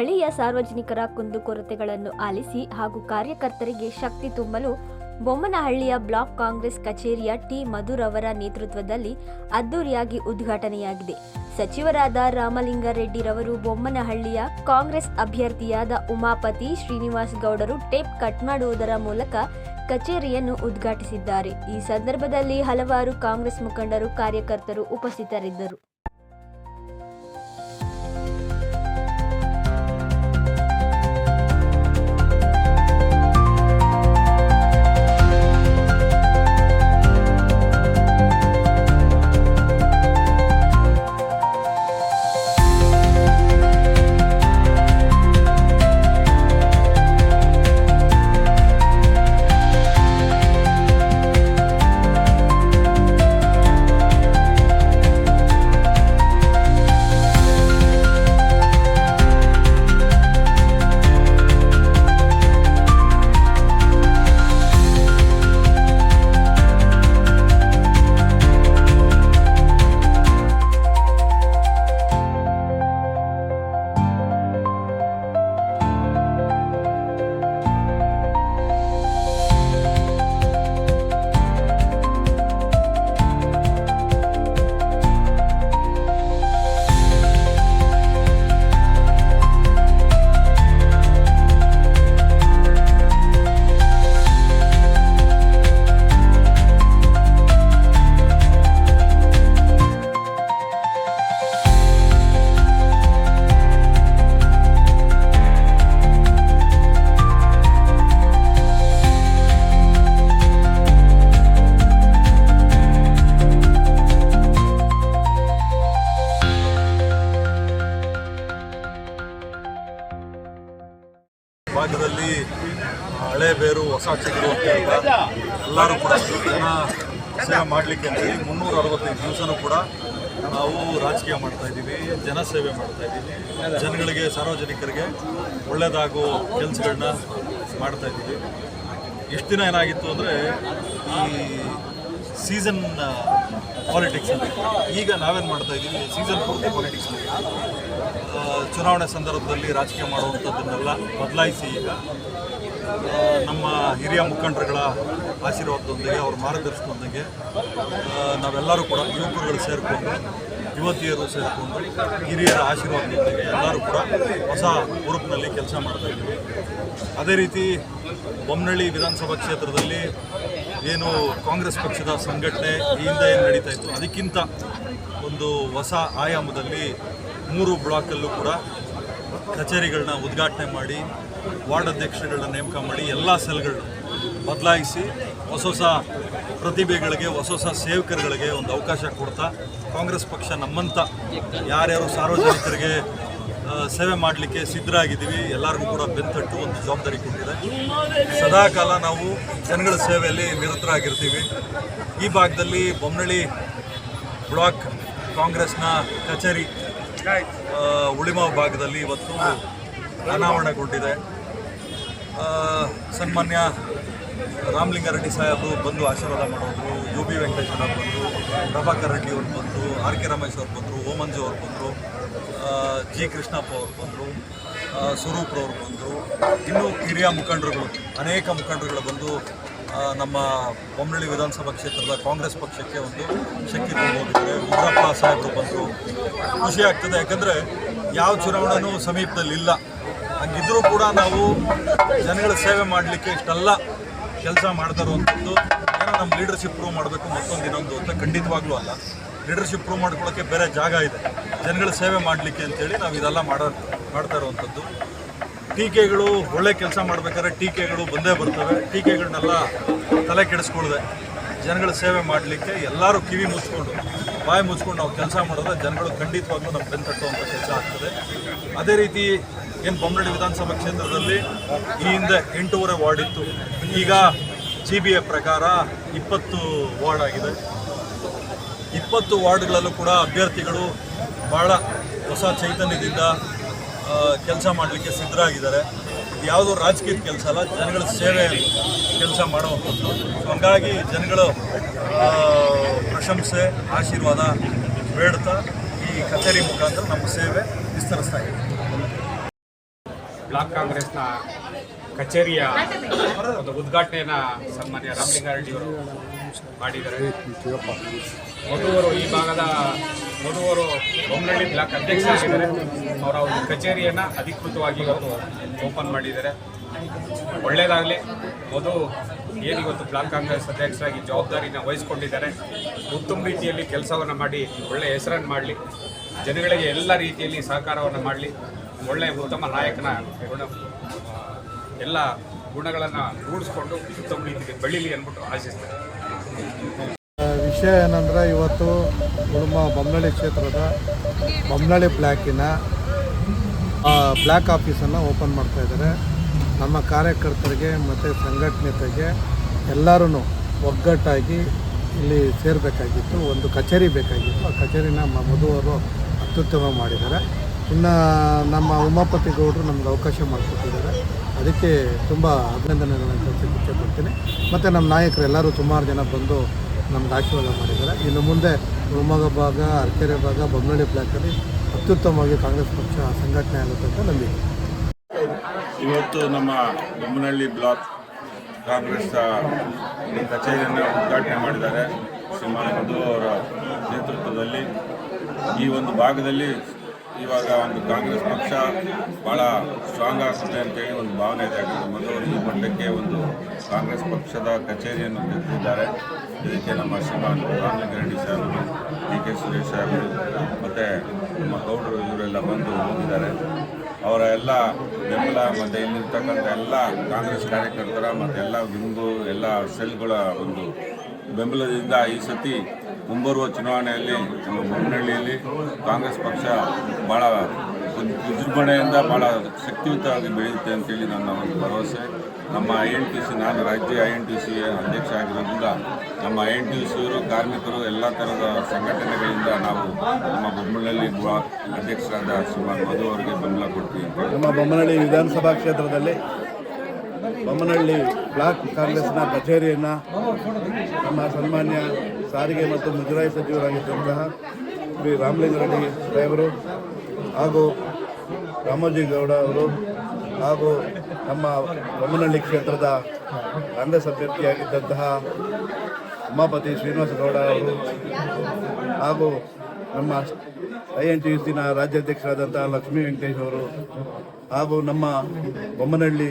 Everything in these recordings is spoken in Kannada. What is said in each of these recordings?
ಸ್ಥಳೀಯ ಸಾರ್ವಜನಿಕರ ಕುಂದುಕೊರತೆಗಳನ್ನು ಆಲಿಸಿ ಹಾಗೂ ಕಾರ್ಯಕರ್ತರಿಗೆ ಶಕ್ತಿ ತುಂಬಲು ಬೊಮ್ಮನಹಳ್ಳಿಯ ಬ್ಲಾಕ್ ಕಾಂಗ್ರೆಸ್ ಕಚೇರಿಯ ಟಿ ಮಧುರ್ ಅವರ ನೇತೃತ್ವದಲ್ಲಿ ಅದ್ದೂರಿಯಾಗಿ ಉದ್ಘಾಟನೆಯಾಗಿದೆ. ಸಚಿವರಾದ ರಾಮಲಿಂಗಾರೆಡ್ಡಿರವರು ಬೊಮ್ಮನಹಳ್ಳಿಯ ಕಾಂಗ್ರೆಸ್ ಅಭ್ಯರ್ಥಿಯಾದ ಉಮಾಪತಿ ಶ್ರೀನಿವಾಸ್ ಗೌಡರು ಟೇಪ್ ಕಟ್ ಮಾಡುವುದರ ಮೂಲಕ ಕಚೇರಿಯನ್ನು ಉದ್ಘಾಟಿಸಿದ್ದಾರೆ. ಈ ಸಂದರ್ಭದಲ್ಲಿ ಹಲವಾರು ಕಾಂಗ್ರೆಸ್ ಮುಖಂಡರು, ಕಾರ್ಯಕರ್ತರು ಉಪಸ್ಥಿತರಿದ್ದರು. ಚಿಗುರು ಅಂತ ಎಲ್ಲರೂ ಕೂಡ ಜನ ಸೇವೆ ಮಾಡಲಿಕ್ಕೆ ಅಂತೇಳಿ ಮುನ್ನೂರ ಅರವತ್ತೈದು ದಿವಸನೂ ಕೂಡ ನಾವು ರಾಜಕೀಯ ಮಾಡ್ತಾ ಇದ್ದೀವಿ, ಜನಸೇವೆ ಮಾಡ್ತಾ ಇದ್ದೀವಿ. ಜನಗಳಿಗೆ, ಸಾರ್ವಜನಿಕರಿಗೆ ಒಳ್ಳೆಯದಾಗೋ ಕೆಲಸಗಳನ್ನ ಮಾಡ್ತಾ ಇದ್ದೀವಿ. ಎಷ್ಟು ದಿನ ಏನಾಗಿತ್ತು ಅಂದರೆ ಈ ಸೀಸನ್ ಪಾಲಿಟಿಕ್ಸ್ ಅಂತ ಈಗ ನಾವೇನು ಮಾಡ್ತಾ ಇದ್ದೀವಿ ಸೀಸನ್ ಪೂರ್ತಿ ಪಾಲಿಟಿಕ್ಸ್ ಚುನಾವಣೆ ಸಂದರ್ಭದಲ್ಲಿ ರಾಜಕೀಯ ಮಾಡುವಂಥದ್ದನ್ನೆಲ್ಲ ಬದಲಾಯಿಸಿ ಈಗ. ನಮ್ಮ ಹಿರಿಯ ಮುಖಂಡರುಗಳ ಆಶೀರ್ವಾದದೊಂದಿಗೆ ಅವ್ರ ಮಾರ್ಗದರ್ಶನದೊಂದಿಗೆ ನಾವೆಲ್ಲರೂ ಕೂಡ ಯುವಕರುಗಳು ಸೇರಿಕೊಂಡು, ಯುವತಿಯರು ಸೇರಿಕೊಂಡು, ಹಿರಿಯರ ಆಶೀರ್ವಾದದೊಂದಿಗೆ ಎಲ್ಲರೂ ಕೂಡ ಹೊಸ ಗ್ರೂಪ್ನಲ್ಲಿ ಕೆಲಸ ಮಾಡ್ತಾ ಇದ್ದೀವಿ. ಅದೇ ರೀತಿ ಬೊಮ್ಮನಹಳ್ಳಿ ವಿಧಾನಸಭಾ ಕ್ಷೇತ್ರದಲ್ಲಿ ಏನು ಕಾಂಗ್ರೆಸ್ ಪಕ್ಷದ ಸಂಘಟನೆ ಈ ಹಿಂದೆ ಏನು ನಡೀತಾ ಇತ್ತು, ಅದಕ್ಕಿಂತ ಒಂದು ಹೊಸ ಆಯಾಮದಲ್ಲಿ ಮೂರು ಬ್ಲಾಕಲ್ಲೂ ಕೂಡ ಕಚೇರಿಗಳನ್ನ ಉದ್ಘಾಟನೆ ಮಾಡಿ ವಾರ್ಡ್ ಅಧ್ಯಕ್ಷರುಗಳನ್ನ ನೇಮಕ ಮಾಡಿ ಎಲ್ಲ ಸೆಲ್ಗಳನ್ನ ಬದಲಾಯಿಸಿ ಹೊಸ ಹೊಸ ಪ್ರತಿಭೆಗಳಿಗೆ, ಹೊಸ ಹೊಸ ಸೇವಕರುಗಳಿಗೆ ಒಂದು ಅವಕಾಶ ಕೊಡ್ತಾ ಕಾಂಗ್ರೆಸ್ ಪಕ್ಷ ನಮ್ಮಂಥ ಯಾರ್ಯಾರು ಸಾರ್ವಜನಿಕರಿಗೆ ಸೇವೆ ಮಾಡಲಿಕ್ಕೆ ಸಿದ್ಧರಾಗಿದ್ದೀವಿ, ಎಲ್ಲರಿಗೂ ಕೂಡ ಬೆಂತಟ್ಟು ಒಂದು ಜವಾಬ್ದಾರಿ ಕೊಟ್ಟಿದೆ. ಸದಾಕಾಲ ನಾವು ಜನಗಳ ಸೇವೆಯಲ್ಲಿ ನಿರತರಾಗಿರ್ತೀವಿ. ಈ ಭಾಗದಲ್ಲಿ ಬೊಮ್ಮನಳ್ಳಿ ಬ್ಲಾಕ್ ಕಾಂಗ್ರೆಸ್ನ ಕಚೇರಿ ಉಳಿಮ ಉಳಿಮಾವ್ ಭಾಗದಲ್ಲಿ ಇವತ್ತು ಅನಾವರಣಗೊಂಡಿದೆ ಸನ್ಮಾನ್ಯ ರಾಮಲಿಂಗಾರೆಡ್ಡಿ ಸಾಹೇಬರು ಬಂದು ಆಶೀರ್ವಾದ ಮಾಡೋದು ಯು ಬಿ ವೆಂಕಟೇಶ್ವರ ಬಂದರು, ಪ್ರಭಾಕರ್ ರೆಡ್ಡಿ ಅವರು ಬಂದರು, ಆರ್ ಕೆ ರಮೇಶ್ ಅವರು ಬಂದರು, ಓಮಂಜು ಅವರು ಬಂದರು ಜಿ ಕೃಷ್ಣಪ್ಪ ಅವರು ಬಂದರು ಸ್ವರೂಪ್ರವ್ರು ಬಂದರು. ಇನ್ನೂ ಹಿರಿಯ ಮುಖಂಡರುಗಳು, ಅನೇಕ ಮುಖಂಡರುಗಳು ಬಂದು ನಮ್ಮ ಬೊಮ್ಮನಳ್ಳಿ ವಿಧಾನಸಭಾ ಕ್ಷೇತ್ರದ ಕಾಂಗ್ರೆಸ್ ಪಕ್ಷಕ್ಕೆ ಒಂದು ಶಕ್ತಿ ತುಂಬೋಗಿದ್ದಾರೆ ಉಗ್ರಪ್ಪ ಸಾಹೇಬರು ಬಂದರು. ಖುಷಿ ಆಗ್ತದೆ ಯಾಕಂದರೆ ಯಾವ ಚುನಾವಣೆಯೂ ಸಮೀಪದಲ್ಲಿ ಇಲ್ಲ ಹಂಗಿದ್ರೂ ಕೂಡ ನಾವು ಜನಗಳ ಸೇವೆ ಮಾಡಲಿಕ್ಕೆ ಇಷ್ಟೆಲ್ಲ ಕೆಲಸ ಮಾಡ್ತಾ ಇರುವಂಥದ್ದು. ಏನೋ ನಮ್ಮ ಲೀಡರ್ಶಿಪ್ ಪ್ರೂವ್ ಮಾಡಬೇಕು, ಮತ್ತೊಂದು ಇನ್ನೊಂದು ಅಂತ ಖಂಡಿತವಾಗ್ಲೂ ಅಲ್ಲ. ಲೀಡರ್ಶಿಪ್ ಪ್ರೂವ್ ಮಾಡ್ಕೊಳ್ಳೋಕ್ಕೆ ಬೇರೆ ಜಾಗ ಇದೆ. ಜನಗಳ ಸೇವೆ ಮಾಡಲಿಕ್ಕೆ ಅಂತೇಳಿ ನಾವು ಇದೆಲ್ಲ ಮಾಡೋ, ಮಾಡ್ತಾ ಇರುವಂಥದ್ದು. ಟೀಕೆಗಳು ಒಳ್ಳೆ ಕೆಲಸ ಮಾಡಬೇಕಾದ್ರೆ ಟೀಕೆಗಳು ಬಂದೇ ಬರ್ತವೆ. ಟೀಕೆಗಳನ್ನೆಲ್ಲ ತಲೆ ಕೆಡಿಸ್ಕೊಳ್ದೆ. ಜನಗಳ ಸೇವೆ ಮಾಡಲಿಕ್ಕೆ ಎಲ್ಲರೂ ಕಿವಿ ಮುಚ್ಕೊಂಡು, ಬಾಯಿ ಮುಚ್ಕೊಂಡು ನಾವು ಕೆಲಸ ಮಾಡಿದ್ರೆ ಜನಗಳು ಖಂಡಿತವಾಗ್ಲೂ ನಮ್ಮ ಬೆಂತಟ್ಟುವಂಥ ಕೆಲಸ ಆಗ್ತದೆ. ಅದೇ ರೀತಿ ಏನು ಬೊಮ್ಮನಹಳ್ಳಿ ವಿಧಾನಸಭಾ ಕ್ಷೇತ್ರದಲ್ಲಿ ಈ ಹಿಂದೆ ಎಂಟೂವರೆ ವಾರ್ಡ್ ಇತ್ತು. ಈಗ ಜಿ ಬಿ ಎ ಪ್ರಕಾರ ಇಪ್ಪತ್ತು ವಾರ್ಡ್ ಆಗಿದೆ. ಇಪ್ಪತ್ತು ವಾರ್ಡ್ಗಳಲ್ಲೂ ಕೂಡ ಅಭ್ಯರ್ಥಿಗಳು ಭಾಳ ಹೊಸ ಚೈತನ್ಯದಿಂದ ಕೆಲಸ ಮಾಡಲಿಕ್ಕೆ ಸಿದ್ಧರಾಗಿದ್ದಾರೆ. ಇದು ಯಾವುದೋ ರಾಜಕೀಯದ ಕೆಲಸ ಅಲ್ಲ, ಜನಗಳ ಸೇವೆ ಕೆಲಸ ಮಾಡುವಂಥದ್ದು ಹಂಗಾಗಿ ಜನಗಳು ಪ್ರಶಂಸೆ, ಆಶೀರ್ವಾದ ಬೇಡ್ತಾ ಈ ಕಚೇರಿ ಮುಖಾಂತರ ನಮ್ಮ ಸೇವೆ ವಿಸ್ತರಿಸ್ತಾ ಇದ್ದೀವಿ ಬ್ಲಾಕ್ ಕಾಂಗ್ರೆಸ್ನ ಕಚೇರಿಯ ಒಂದು ಉದ್ಘಾಟನೆಯನ್ನು ಸನ್ಮಾನ್ಯ ರಾಮಲಿಂಗಾರೆಡ್ಡಿಯವರು ಮಾಡಿದ್ದಾರೆ. ಮಧುವರು ಈ ಭಾಗದ ಮಧುವರು ಬೊಮ್ಮನಹಳ್ಳಿ ಬ್ಲಾಕ್ ಅಧ್ಯಕ್ಷರಾಗಿದ್ದಾರೆ ಅವರ ಒಂದು ಕಚೇರಿಯನ್ನು ಅಧಿಕೃತವಾಗಿ ಅವರು ಓಪನ್ ಮಾಡಿದ್ದಾರೆ. ಒಳ್ಳೆಯದಾಗಲಿ ಮಧು ಏನಿವತ್ತು ಬ್ಲಾಕ್ ಕಾಂಗ್ರೆಸ್ ಅಧ್ಯಕ್ಷರಾಗಿ ಜವಾಬ್ದಾರಿನ ವಹಿಸ್ಕೊಂಡಿದ್ದಾರೆ. ಉತ್ತಮ ರೀತಿಯಲ್ಲಿ ಕೆಲಸವನ್ನು ಮಾಡಿ ಒಳ್ಳೆಯ ಹೆಸರನ್ನು ಮಾಡಲಿ, ಜನಗಳಿಗೆ ಎಲ್ಲ ರೀತಿಯಲ್ಲಿ ಸಹಕಾರವನ್ನು ಮಾಡಲಿ. ಒಳ್ಳೆಯ ಉತ್ತಮ ನಾಯಕನ ಗುಣ ಎಲ್ಲ ಗುಣಗಳನ್ನು ರೂಢಿಸ್ಕೊಂಡು ಉತ್ತಮ ಬೆಳೀಲಿ ಅಂದ್ಬಿಟ್ಟು ಆಶಿಸ್ತಾರೆ ವಿಷಯ ಏನಂದರೆ ಇವತ್ತು ಕುಟುಂಬ ಬೊಮ್ಮನಳ್ಳಿ ಕ್ಷೇತ್ರದ ಬೊಮ್ಮನಳ್ಳಿ ಬ್ಲ್ಯಾಕಿನ ಬ್ಲ್ಯಾಕ್ ಆಫೀಸನ್ನು ಓಪನ್ ಮಾಡ್ತಾ ಇದ್ದಾರೆ. ನಮ್ಮ ಕಾರ್ಯಕರ್ತರಿಗೆ ಮತ್ತು ಸಂಘಟನೆತೆಗೆ ಎಲ್ಲರೂ ಒಗ್ಗಟ್ಟಾಗಿ ಇಲ್ಲಿ ಸೇರಬೇಕಾಗಿತ್ತು, ಒಂದು ಕಚೇರಿ ಬೇಕಾಗಿತ್ತು. ಆ ಕಚೇರಿನ ಮಧುವರು ಅತ್ಯುತ್ತಮ ಮಾಡಿದ್ದಾರೆ. ಇನ್ನು ನಮ್ಮ ಉಮಾಪತಿ ಗೌಡರು ನಮ್ಗೆ ಅವಕಾಶ ಮಾಡಿಕೊಟ್ಟಿದ್ದಾರೆ. ಅದಕ್ಕೆ ತುಂಬ ಅಭಿನಂದನೆಗಳನ್ನು ಇಚ್ಛೆಪಡ್ತೀನಿ ಮತ್ತು ನಮ್ಮ ನಾಯಕರು ಎಲ್ಲರೂ ಸುಮಾರು ಜನ ಬಂದು ನಮ್ಗೆ ಆಶೀರ್ವಾದ ಮಾಡಿದ್ದಾರೆ. ಇನ್ನು ಮುಂದೆ ಶಿವಮೊಗ್ಗ ಭಾಗ, ಅರಕೆರೆ ಭಾಗ ಬೊಮ್ಮನಳ್ಳಿ ಬ್ಲಾಕಲ್ಲಿ ಅತ್ಯುತ್ತಮವಾಗಿ ಕಾಂಗ್ರೆಸ್ ಪಕ್ಷ ಸಂಘಟನೆ ಆಗುತ್ತೆ ಅಂತ ನಂಬಿಕೆ. ಇವತ್ತು ನಮ್ಮ ಬೊಮ್ಮನಹಳ್ಳಿ ಬ್ಲಾಕ್ ಕಾಂಗ್ರೆಸ್ ಕಚೇರಿಯನ್ನು ಉದ್ಘಾಟನೆ ಮಾಡಿದ್ದಾರೆ. ಸುಮಾರು ಅವರ ನೇತೃತ್ವದಲ್ಲಿ ಈ ಒಂದು ಭಾಗದಲ್ಲಿ ಇವಾಗ ಒಂದು ಕಾಂಗ್ರೆಸ್ ಪಕ್ಷ ಭಾಳ ಸ್ಟ್ರಾಂಗ್ ಆಗುತ್ತೆ ಅಂತೇಳಿ ಒಂದು ಭಾವನೆ ಇದೆ. ಅವರು ಮಟ್ಟಕ್ಕೆ ಒಂದು ಕಾಂಗ್ರೆಸ್ ಪಕ್ಷದ ಕಚೇರಿಯನ್ನು ತೆಗೆದಿದ್ದಾರೆ ಇದಕ್ಕೆ ನಮ್ಮ Shriman Ramalinga Reddy sir D K Suresh sir ಮತ್ತು ನಮ್ಮ ಗೌಡರು ಇವರೆಲ್ಲ ಬಂದು ಹೋಗಿದ್ದಾರೆ. ಅವರ ಎಲ್ಲ ಬೆಂಬಲ ಮತ್ತು ಇಲ್ಲಿರ್ತಕ್ಕಂಥ ಎಲ್ಲ ಕಾಂಗ್ರೆಸ್ ಕಾರ್ಯಕರ್ತರ ಮತ್ತು ಎಲ್ಲ ಹಿಂದೂ ಎಲ್ಲ ಸೆಲ್ಗಳ ಒಂದು ಬೆಂಬಲದಿಂದ ಈ ಸತಿ ಮುಂಬರುವ ಚುನಾವಣೆಯಲ್ಲಿ ನಮ್ಮ ಬೊಮ್ಮನಹಳ್ಳಿಯಲ್ಲಿ ಕಾಂಗ್ರೆಸ್ ಪಕ್ಷ ಭಾಳ ವಿಜೃಂಭಣೆಯಿಂದ ಭಾಳ ಶಕ್ತಿಯುತವಾಗಿ ಬೆಳೆಯುತ್ತೆ ಅಂತೇಳಿ ನನ್ನ ಒಂದು ಭರವಸೆ. ನಮ್ಮ ಐ ಎನ್ ಟಿ ಸಿ ನಾನು ರಾಜ್ಯ ಐ ಎನ್ ಟಿ ಸಿ ಅಧ್ಯಕ್ಷ ಆಗಿರೋದ್ರಿಂದ ನಮ್ಮ ಐ ಎನ್ ಟಿ ಸಿಯವರು ಕಾರ್ಮಿಕರು ಎಲ್ಲ ಥರದ ಸಂಘಟನೆಗಳಿಂದ ನಾವು ನಮ್ಮ ಬೊಮ್ಮನಹಳ್ಳಿ ಬ್ಲಾಕ್ ಅಧ್ಯಕ್ಷರಾದ ಸುಮಾರು ಮಧು ಅವರಿಗೆ ಬೆಂಬಲ ಕೊಡ್ತೀವಿ ನಮ್ಮ ಬೊಮ್ಮನಹಳ್ಳಿ ವಿಧಾನಸಭಾ ಕ್ಷೇತ್ರದಲ್ಲಿ ಬೊಮ್ಮನಹಳ್ಳಿ ಬ್ಲಾಕ್ ಕಾಂಗ್ರೆಸ್ನ ಕಚೇರಿಯನ್ನು ನಮ್ಮ ಸನ್ಮಾನ್ಯ ಸಾರಿಗೆ ಮತ್ತು ಮುಜರಾಯಿ ಸಚಿವರಾಗಿದ್ದಂತಹ ಶ್ರೀ ರಾಮಲಿಂಗಾರೆಡ್ಡಿ ಸಾಹೇಬರು ಹಾಗೂ ರಾಮೋಜಿ ಗೌಡ ಅವರು ಹಾಗೂ ನಮ್ಮ ಬೊಮ್ಮನಹಳ್ಳಿ ಕ್ಷೇತ್ರದ ಕಾಂಗ್ರೆಸ್ ಅಭ್ಯರ್ಥಿಯಾಗಿದ್ದಂತಹ ಉಮಾಪತಿ ಶ್ರೀನಿವಾಸ ಗೌಡ ಅವರು ಹಾಗೂ ನಮ್ಮ ಐ ಎನ್ ಟಿ ಸಿನ ರಾಜ್ಯಾಧ್ಯಕ್ಷರಾದಂತಹ ಲಕ್ಷ್ಮೀ ವೆಂಕಟೇಶ್ ಅವರು ಹಾಗೂ ನಮ್ಮ ಬೊಮ್ಮನಹಳ್ಳಿ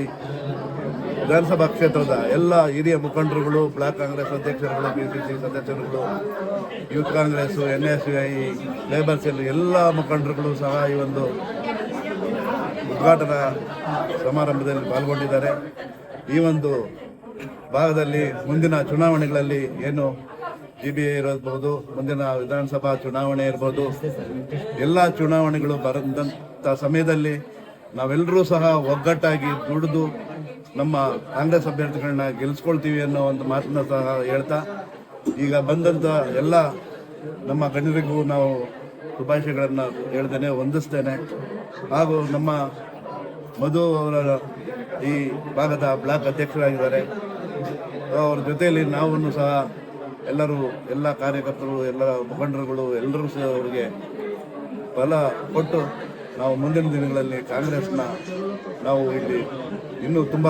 ವಿಧಾನಸಭಾ ಕ್ಷೇತ್ರದ ಎಲ್ಲ ಹಿರಿಯ ಮುಖಂಡರುಗಳು, ಬ್ಲಾಕ್ ಕಾಂಗ್ರೆಸ್ ಅಧ್ಯಕ್ಷರುಗಳು ಪಿ ಸಿ ಸಿ ಸದಸ್ಯರುಗಳು, youth Congress, N S U I, labour cell ಎಲ್ಲ ಮುಖಂಡರುಗಳು ಸಹ ಈ ಒಂದು ಉದ್ಘಾಟನಾ ಸಮಾರಂಭದಲ್ಲಿ ಪಾಲ್ಗೊಂಡಿದ್ದಾರೆ. ಈ ಒಂದು ಭಾಗದಲ್ಲಿ ಮುಂದಿನ ಚುನಾವಣೆಗಳಲ್ಲಿ ಏನು ಜಿ ಬಿ ಎ ಇರಬಹುದು, ಮುಂದಿನ ವಿಧಾನಸಭಾ ಚುನಾವಣೆ ಇರ್ಬೋದು ಎಲ್ಲ ಚುನಾವಣೆಗಳು ಬರೆದಂಥ ಸಮಯದಲ್ಲಿ ನಾವೆಲ್ಲರೂ ಸಹ ಒಗ್ಗಟ್ಟಾಗಿ ದುಡಿದು ನಮ್ಮ ಕಾಂಗ್ರೆಸ್ ಅಭ್ಯರ್ಥಿಗಳನ್ನ ಗೆಲ್ಲಿಸ್ಕೊಳ್ತೀವಿ ಅನ್ನೋ ಒಂದು ಮಾತನ್ನ ಸಹ ಹೇಳ್ತಾ, ಈಗ ಬಂದಂಥ ಎಲ್ಲ ನಮ್ಮ ಗಣ್ಯರಿಗೂ ನಾವು ಶುಭಾಶಯಗಳನ್ನು ಹೇಳ್ತೇನೆ ವಂದಿಸ್ತೇನೆ. ಹಾಗೂ ನಮ್ಮ ಮಧು ಅವರ ಈ ಭಾಗದ ಬ್ಲಾಕ್ ಅಧ್ಯಕ್ಷರಾಗಿದ್ದಾರೆ. ಅವ್ರ ಜೊತೆಯಲ್ಲಿ ನಾವನ್ನು ಸಹ ಎಲ್ಲರೂ, ಎಲ್ಲ ಕಾರ್ಯಕರ್ತರು, ಎಲ್ಲ ಮುಖಂಡರುಗಳು ಎಲ್ಲರೂ ಸಹ ಅವರಿಗೆ ಫಲ ಕೊಟ್ಟು ನಾವು ಮುಂದಿನ ದಿನಗಳಲ್ಲಿ ಕಾಂಗ್ರೆಸ್ನ ನಾವು ಇಲ್ಲಿ ಇನ್ನೂ ತುಂಬ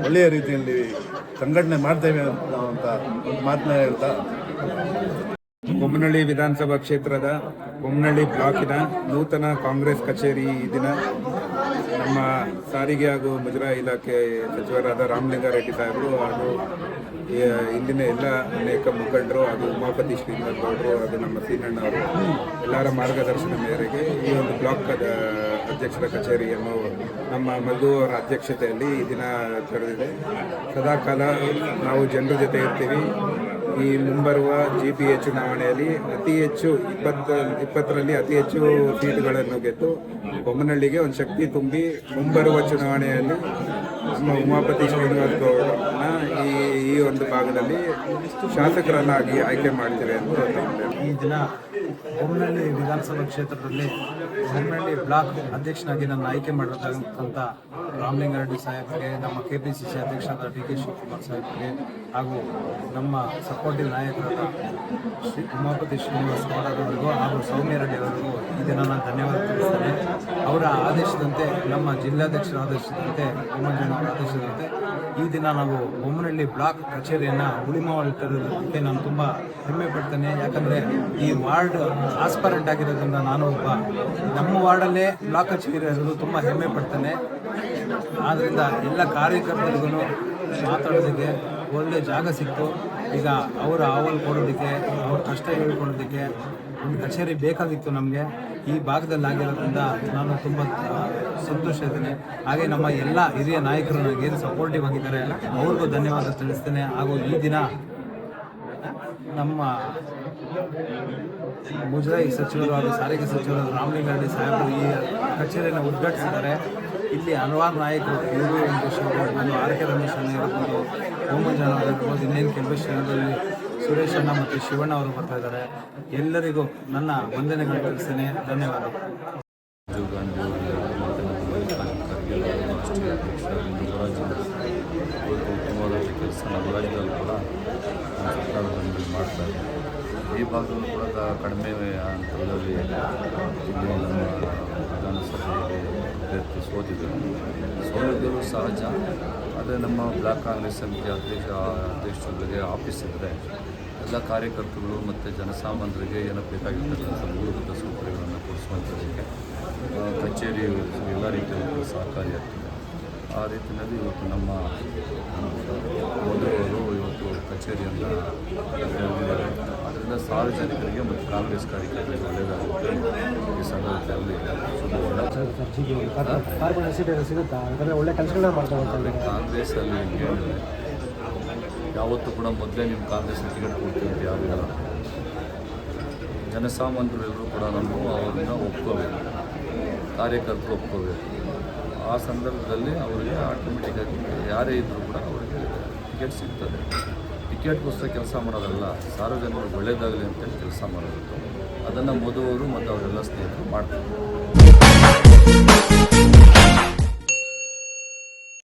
ಒಳ್ಳೆಯ ರೀತಿಯಲ್ಲಿ ಸಂಘಟನೆ ಮಾಡ್ತೇವೆ ಅಂತ ಒಂದು ಮಾತನ್ನ ಹೇಳ್ತಾ. ಬೊಮ್ಮನಹಳ್ಳಿ ವಿಧಾನಸಭಾ ಕ್ಷೇತ್ರದ ಬೊಮ್ಮನಹಳ್ಳಿ ಬ್ಲಾಕಿನ ನೂತನ ಕಾಂಗ್ರೆಸ್ ಕಚೇರಿ ಈ ದಿನ ನಮ್ಮ ಸಾರಿಗೆ ಹಾಗೂ ಮುಜರಾ ಇಲಾಖೆ ಸಚಿವರಾದ ರಾಮಲಿಂಗಾರೆಡ್ಡಿ ಸಾಹೇಬರು ಹಾಗೂ ಇಲ್ಲಿನ ಎಲ್ಲ ಅನೇಕ ಮುಖಂಡರು ಹಾಗೂ ಉಮಾಪತಿ ಶ್ರೀನಿವಾಸ ಗೌಡರು ಹಾಗೂ ನಮ್ಮ ಸೀನಣ್ಣ ಅವರು ಎಲ್ಲರ ಮಾರ್ಗದರ್ಶನ ಮೇರೆಗೆ ಈ ಒಂದು ಬ್ಲಾಕ್ ಅದ ಕಚೇರಿ ಎಂಬ ನಮ್ಮ ಮಧು ಅಧ್ಯಕ್ಷತೆಯಲ್ಲಿ ಈ ದಿನ ತೆರೆದಿದೆ ಸದಾಕಾಲ ನಾವು ಜನರ ಜೊತೆ ಇರ್ತೀವಿ ಈ ಮುಂಬರುವ ಜಿ ಪಿ ಎ ಚುನಾವಣೆಯಲ್ಲಿ ಅತಿ ಹೆಚ್ಚು ಇಪ್ಪತ್ತ, ಇಪ್ಪತ್ತರಲ್ಲಿ ಅತಿ ಹೆಚ್ಚು ಸೀಟುಗಳನ್ನು ಗೆದ್ದು ಬೊಮ್ಮನಹಳ್ಳಿಗೆ ಒಂದು ಶಕ್ತಿ ತುಂಬಿ ಮುಂಬರುವ ಚುನಾವಣೆಯಲ್ಲಿ ನಮ್ಮ ಉಮಾಪತಿ ಶ್ರೀನಿವಾಸ್ ಗೌಡರನ್ನ ಈ ಈ ಒಂದು ಭಾಗದಲ್ಲಿ ಶಾಸಕರನ್ನಾಗಿ ಆಯ್ಕೆ ಮಾಡ್ತೇವೆ ಅಂತ. ಈ ದಿನ ಬೊಮ್ಮನಹಳ್ಳಿ ವಿಧಾನಸಭಾ ಕ್ಷೇತ್ರದಲ್ಲಿ ಹನ್ನಳ್ಳಿ ಬ್ಲಾಕ್ ಅಧ್ಯಕ್ಷನಾಗಿ ನನ್ನ ಆಯ್ಕೆ ಮಾಡಿರ್ತಕ್ಕಂಥ ರಾಮಲಿಂಗಾರೆಡ್ಡಿ ಸಾಹೇಬರಿಗೆ ನಮ್ಮ ಕೆ ಪಿ ಸಿ ಸಿ ಅಧ್ಯಕ್ಷರಾದ ಡಿ ಕೆ ಶಿವಕುಮಾರ್ ಸಾಹೇಬ್ಗೆ ಹಾಗೂ ನಮ್ಮ ಸಪೋರ್ಟಿವ್ ನಾಯಕರಾದ ಶ್ರೀ ಉಮಾಪತಿ ಶ್ರೀನಿವಾಸ್ ಗೌಡರವರಿಗೂ ಹಾಗೂ ಸೌಮ್ಯ ರೆಡ್ಡಿ ಅವರಿಗೂ ಈ ದಿನ ನಾನು ಧನ್ಯವಾದ ತಿಳಿಸ್ತೇನೆ. ಅವರ ಆದೇಶದಂತೆ, ನಮ್ಮ ಜಿಲ್ಲಾಧ್ಯಕ್ಷರ ಆದೇಶದಂತೆ ಅವರ ಆದೇಶದಂತೆ ಈ ದಿನ ನಾವು ಬೊಮ್ಮನಹಳ್ಳಿ ಬ್ಲಾಕ್ ಕಚೇರಿಯನ್ನು ಉಳಿಮಾವಳಿತರದಕ್ಕೆ ನಾನು ತುಂಬ ಹೆಮ್ಮೆ ಪಡ್ತೇನೆ. ಯಾಕಂದರೆ ಈ ವಾರ್ಡ್ ಆಸ್ಪರೆಂಟ್ ಆಗಿರೋದ್ರಿಂದ ನಾನು ಒಬ್ಬ ನಮ್ಮ ವಾರ್ಡಲ್ಲೇ ಬ್ಲಾಕ್ ಕಚೇರಿ ಇರೋದು ತುಂಬ ಹೆಮ್ಮೆ ಪಡ್ತೇನೆ. ಆದ್ದರಿಂದ ಎಲ್ಲ ಕಾರ್ಯಕರ್ತರಿಗೂ ಮಾತಾಡೋದಕ್ಕೆ ಒಳ್ಳೆ ಜಾಗ ಸಿಕ್ತು. ಈಗ ಅವರ ಆವಲ್ ಕೊಡೋದಕ್ಕೆ, ಅವ್ರ ಕಷ್ಟ ಹೇಳ್ಕೊಳೋದಕ್ಕೆ ಒಂದು ಕಚೇರಿ ಬೇಕಾಗಿತ್ತು ನಮಗೆ. ಈ ಭಾಗದಲ್ಲಿ ಆಗಿರೋದ್ರಿಂದ ನಾನು ತುಂಬ ಸಂತೋಷ ಇದ್ದೇನೆ. ಹಾಗೆ ನಮ್ಮ ಎಲ್ಲ ಹಿರಿಯ ನಾಯಕರು ನನಗೇನು ಸಪೋರ್ಟಿವ್ ಆಗಿದ್ದಾರೆ, ಅವ್ರಿಗೂ ಧನ್ಯವಾದ ತಿಳಿಸ್ತೇನೆ. ಹಾಗೂ ಈ ದಿನ ನಮ್ಮ ಮುಜರಾಯಿ ಸಚಿವರು ಹಾಗೂ ಸಾರಿಗೆ ಸಚಿವರು ರಾಮಲಿಂಗಾರೆಡ್ಡಿ ಸಾಹೇಬರು ಈ ಕಚೇರಿಯನ್ನು ಉದ್ಘಾಟಿಸಿದ್ದಾರೆ. ಇಲ್ಲಿ ಹಲವಾರು ನಾಯಕರು ಯು ವಿ ವೆಂಕಟೇಶ್ ಅವರು ಇರ್ಬೋದು ಆರ್ ಕೆ ರಮೇಶ್ ಅಣ್ಣ ಇರ್ಬೋದು ಓಮಜನ ಇರ್ಬೋದು, ಇನ್ನೇನು ಕೆಲವೇ ಕ್ಷಣದಲ್ಲಿ ಸುರೇಶ್ ಅಣ್ಣ ಮತ್ತು ಶಿವಣ್ಣ ಅವರು ಬರ್ತಾ ಇದ್ದಾರೆ. ಎಲ್ಲರಿಗೂ ನನ್ನ ವಂದನೆಗಳು ತಿಳಿಸ್ತೇನೆ. ಧನ್ಯವಾದ ಕೆಲಸ ನವರಾಜ್ಯದಲ್ಲಿ ಕೂಡ ಈ ಭಾಗದಲ್ಲೂ ಕೂಡ ಕಡಿಮೆ ಅಂತರದಲ್ಲಿ ಇಲ್ಲಿ ನಮ್ಮ ವಿಧಾನಸಭೆಯಲ್ಲಿ ಅಭ್ಯರ್ಥಿ ಸೋತಿದ್ದರು ಸೋಲಿದ್ದರೂ ಸಹಜ. ಆದರೆ ನಮ್ಮ ಬ್ಲಾಕ್ ಕಾಂಗ್ರೆಸ್ ಸಮಿತಿ ಅಧ್ಯಕ್ಷ ಅಧ್ಯಕ್ಷರುಗಳಿಗೆ ಆಫೀಸ್ ಇದ್ದರೆ ಎಲ್ಲ ಕಾರ್ಯಕರ್ತರು ಮತ್ತು ಜನಸಾಮಾನ್ಯರಿಗೆ ಏನೋ ಬೇಕಾಗಿರ್ತಕ್ಕಂಥ ಮೂಲಭೂತ ಸೌಕರ್ಯಗಳನ್ನು ಕೊಡಿಸುವಂಥದ್ದಕ್ಕೆ ಕಚೇರಿ ಎಲ್ಲ ರೀತಿಯ ಸಹಕಾರಿಯಾಗ್ತದೆ ಆ ರೀತಿಯಲ್ಲಿ ಇವತ್ತು ನಮ್ಮ ಮೋದಿಯವರು ಇವತ್ತು ಕಚೇರಿಯನ್ನು ಅದರಿಂದ ಸಾರ್ವಜನಿಕರಿಗೆ ಮತ್ತು ಕಾಂಗ್ರೆಸ್ ಕಾರ್ಯಕರ್ತರಿಗೆ ಒಳ್ಳೆಯದಾಗುತ್ತೆ. ಈ ಸಂದರ್ಭದಲ್ಲಿ ಕಾಂಗ್ರೆಸ್ ಅಲ್ಲಿ ಯಾವತ್ತೂ ಕೂಡ ಮೊದಲೇ ನಿಮ್ಮ ಕಾಂಗ್ರೆಸ್ ಟಿಕೆಟ್ ಕೊಡ್ತೀವಿ ಅಂತ ಯಾರು ಇಲ್ಲ. ಜನಸಾಮಾನ್ಯರೆಲ್ಲರೂ ಕೂಡ ನಾವು ಅವ್ರನ್ನ ಒಪ್ಕೋಬೇಕು. ಕಾರ್ಯಕರ್ತರು ಒಪ್ಕೋಬೇಕು. ಆ ಸಂದರ್ಭದಲ್ಲಿ ಅವರಿಗೆ ಆಟೋಮೆಟಿಕ್ಕಾಗಿ ಯಾರೇ ಇದ್ದರೂ ಕೂಡ ಅವರಿಗೆ ಟಿಕೆಟ್ ಸಿಗ್ತದೆ. ಟಿಕೆಟ್ಗೋಸ್ಕರ ಕೆಲಸ ಮಾಡೋದಲ್ಲ ಸಾರ್ವಜನಿಕರಿಗೆ ಒಳ್ಳೆಯದಾಗಲಿ ಅಂತೇಳಿ ಕೆಲಸ ಮಾಡೋದು ಅದನ್ನು ಮೊದಲು ಮತ್ತು ಅವರೆಲ್ಲ ಸ್ನೇಹಿತರು ಮಾಡ್ತಾರೆ.